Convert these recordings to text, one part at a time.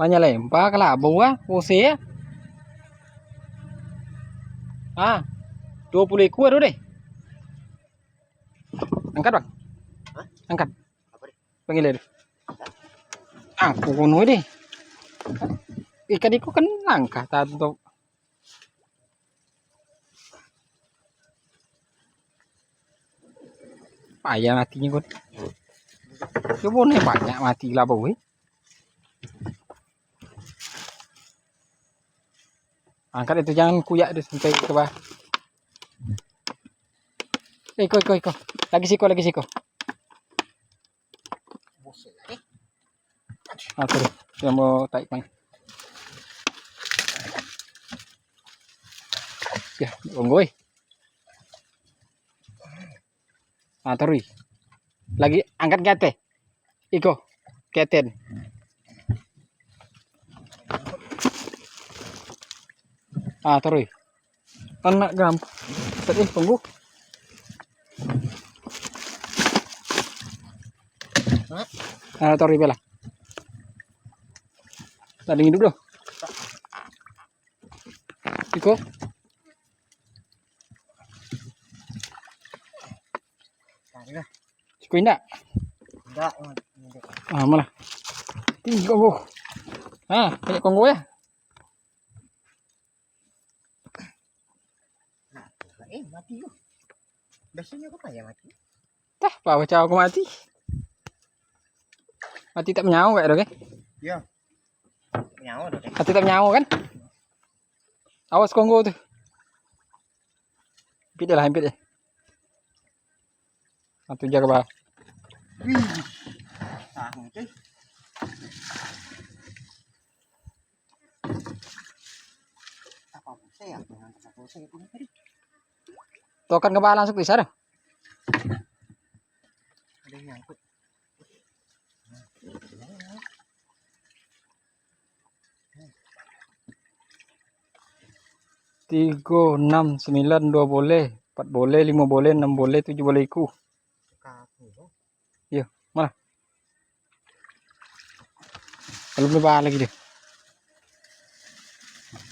மஞ்சளை பார்க்கலாம் அப்பவும் ஊசி ఆ టోపులు ఎక్కువ రే angkat bang angkat panggil dia aku kuno deh ikan itu kan langkah tato payah matinya kan coba nih banyak mati lah boy Ah, angkat itu jangan kuyak dia sampai ke bawah Iko, Iko, Iko. Lagi siko, lagi siko. Aku deh, dia mau taik main. Ya, bonggoi. Antarui. Ah, lagi angkat kate. Iko, keten. Ah, terus. Anak gampang. Tadi tunggu. Ah, terus bela. Tadi hidup doh. Iko. Iko. Enggak. Enggak. Ah, malah. Tinggi konggo. Ah, banyak konggo ya. Eh, mati yuk. Biasanya apa ya mati? Tah, pak baca aku mati. Mati tak menyawa kayak dok Ya. Nyawa dah deh. Mati tak menyawa kan? Awas konggo tuh. Dia lah, impit dia. Satu jaga bawah. Wih. Tahu. Apa busa ya? Apa busa tadi. Tokan dah. Ada yang nyangkut. Tiga, enam, sembilan, dua boleh. Empat boleh, lima boleh, enam boleh, tujuh boleh iku. Kaku. oh. Belum lebar lagi dia.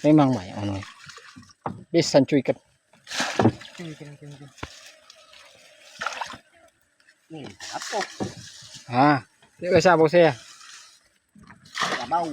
Memang banyak mana. Bisa cuy ikan. Cuy, cuy. Nih, apa? Ah, dia biasa bos saya. Enggak bau.